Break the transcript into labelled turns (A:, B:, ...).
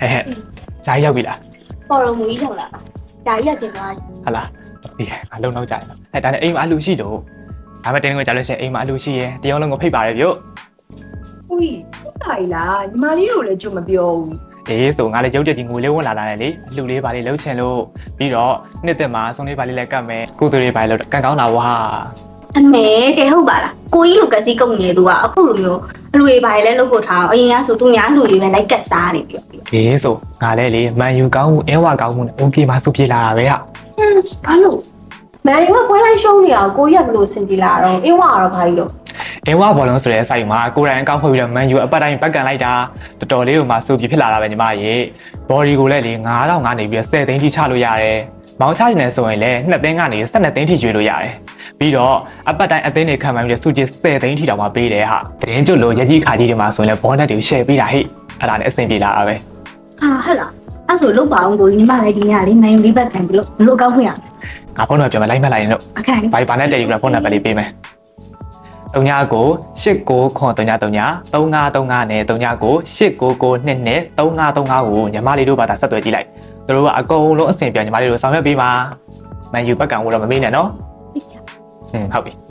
A: ဟဲ့ဟဲ့ဂျာကြီးရောက်ပြီလား
B: ပေါ်တော်မူကြီးထောင်လာဒါကြီးကတင်သွား
A: ဟာလားဒီငါလုံတော့ကြာတယ်အဲဒါနဲ့အိမ်မှာအလူရှိတော့ဒါပေမဲ့တင်းငွေကြာလို့ရှိရင်အိမ်မှာအလူရှိရင်တယောက်လုံးကိုဖိတ်ပါတယ်ဗျို့
C: ဦးကြီးဟုတ်ပါလားညီမလေးတို့လည်းကြုံမပြောဘူး
A: အေးဆိုငါလည်းရုပ်ချက်ကြီးငွေလေးဝင်လာလာတယ်လေအလူလေးပါလေးလှုပ်ချင်လို့ပြီးတော့နှစ်သက်မှာဆုံးလေးပါလေးလည်းကတ်မယ်ကုသိုလ်လေးပါလေးလို့ကန်ကောင်းတာဝါ
B: အမေတဲဟုတ်ပါလား ကိုကြီးလိုကစီကုန်နေသူကအခုလိုမျိုးအလူတွေပါလေလုပ်ဖို့ထားအောင်အရင်ကဆိုသူများလူတွေပဲလိုက်ကတ်စားနေပြီးတော့
A: အေးဆိုငါလည်းလေမန်ယူကောင်းမှုအင်းဝကောင်းမှုနဲ့အုံပြေမှာစုပြေလာတာပဲဟာ
C: ဘာလို့မန်ယူကပွဲလိုက်ရှုံးနေအောင်ကိုကြီးကဘယ်လိုဆင်ပြေလာတော့အင်းဝါကတော့ဘာကြီးလို့
A: အင်းဝဘောလုံးဆိုတဲ့ site မှာကိုယ်တိုင်အကောင့်ဖွင့်ပြီးတော့မန်ယူအပတ်တိုင်းပတ်ကန်လိုက်တာတော်တော်လေးကိုမှစုပြေဖြစ်လာတာပဲညီမရေဘော်ဒီကိုလည်းလေ9000ကနေပြီးတော့10သိန်းထိချလို့ရတယ်မောင်းချနေဆိုရင်လည်း2သိန်းကနေ12သိန်းထိရွေးလို့ရတယ် ပြီးတော့အပတ်တိုင်းအသိန်းတွေခံမှန်းပြီးတော့စုကြည်10သိန်းထိတောင်မှပေးတယ်ဟာတရင်ကျွတ်လို့ရကြီးခါကြီးတွေမှာဆိုရင်လည်းဘောနက်တွေကို share ပေးတာဟိအဲ့ဒါနဲ့အဆင်ပြေလာတာပဲ
B: ဟာဟဲ့လားအဲ့ဆိုလုတ်ပါအောင်ကိုကြီးညီမလည်းဒီညလေးနိုင်လေးဘက်ခံပြီးလို့ဘလို့ကောက်ခွင့်ရ
A: ငါဖုန်းနံပါတ်ပြန်မလိုက်မှတ်လိုက်ရင်တော့
B: အခန့်လေး
A: ဘိုင်ဘာနဲ့တယ်ယူလာဖုန်းနံပါတ်လေးပေးမယ်တုံညာကို89ခွန်တုံညာတုံညာ3535နဲ့တုံညာကို8992နဲ့3535ကိုညီမလေးတို့ဘာသာဆက်သွယ်ကြည့်လိုက်သူတို့ကအကုန်လုံးအဆင်ပြေညီမလေးတို့ဆောင်ရွက်ပေးပါမန်ယူဘက်ကံကိုတော့မမေ့နဲ့နော်
B: သိချာ
A: อืมဟုတ်ပြီ